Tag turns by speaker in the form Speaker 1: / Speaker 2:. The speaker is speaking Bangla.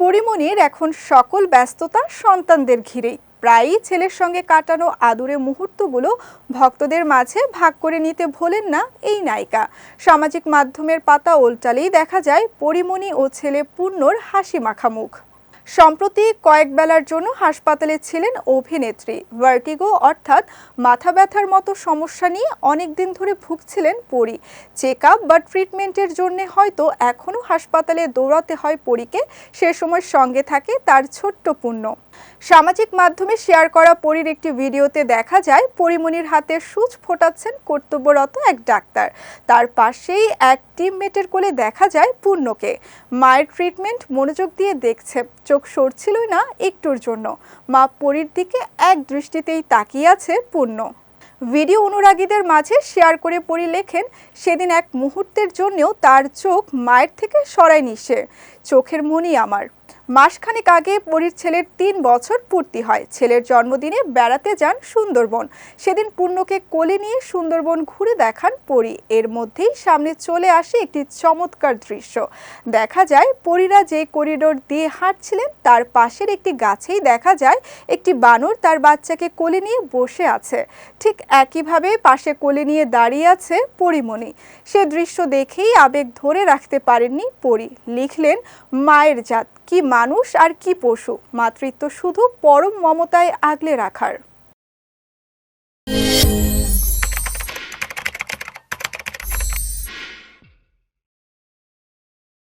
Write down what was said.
Speaker 1: পরিমণির এখন সকল ব্যস্ততা সন্তানদের ঘিরেই। প্রায়ই ছেলের সঙ্গে কাটানো আদুরে মুহূর্তগুলো ভক্তদের মাঝে ভাগ করে নিতে ভোলেন না এই নায়িকা। সামাজিক মাধ্যমের পাতা ওল্টালেই দেখা যায় পরিমণি ও ছেলে পূর্ণর হাসি মাখা মুখ। সম্প্রতি কয়েক বেলার জন্য হাসপাতালে ছিলেন অভিনেত্রী ভার্টিগো অর্থাৎ মাথা ব্যথার মতো সমস্যা নিয়ে অনেক দিন ধরে ভুগছিলেন পরী। চেক আপ বা ট্রিটমেন্টের জন্য হয়তো এখনও হাসপাতালে দৌড়াতে হয় পরীকে, সে সময় সঙ্গে থাকে তার ছোট্ট পুণ্য। সামাজিক মাধ্যমে শেয়ার করা পরীর একটি ভিডিওতে দেখা যায় পরিমণির হাতে সূচ ফোটাচ্ছেন কর্তব্যরত এক ডাক্তার। তার পাশেই এক টিমমেটের কোলে দেখা যায় পূর্ণকে। মায়ের ট্রিটমেন্ট মনোযোগ দিয়ে দেখছে, চোখ সরছিলই না একটুর জন্য। মা পরীর দিকে এক দৃষ্টিতেই তাকিয়ে আছে পূর্ণ। ভিডিও অনুরাগীদের মাঝে শেয়ার করে পড়ি লেখেন, সেদিন এক মুহূর্তের জন্যও তার চোখ মায়ের থেকে সরায়নি সে। চোখের মনি আমার। মাসখানেক আগে পরীর ছেলের তিন বছর পূর্তি হয়। ছেলের জন্মদিনে বেড়াতে যান সুন্দরবন। সেদিন পূর্ণকে কোলে নিয়ে সুন্দরবন ঘুরে দেখান পরী। এর মধ্যেই সামনে চলে আসে একটি চমৎকার দৃশ্য। দেখা যায়, পরীরা যে করিডোর দিয়ে হাঁটছিলেন, তার পাশের একটি গাছেই দেখা যায়, একটি বানর তার বাচ্চাকে কোলে নিয়ে বসে আছে। ঠিক একইভাবে পাশে কোলে নিয়ে দাঁড়িয়ে আছে পরিমণি। সে দৃশ্য দেখেই আবেগ ধরে রাখতে পারেননি পরি। লিখলেন, মায়ের জাত মানুষ আর কি পশু? মাতৃত্ব শুধু পরম মমতায় আগলে রাখার।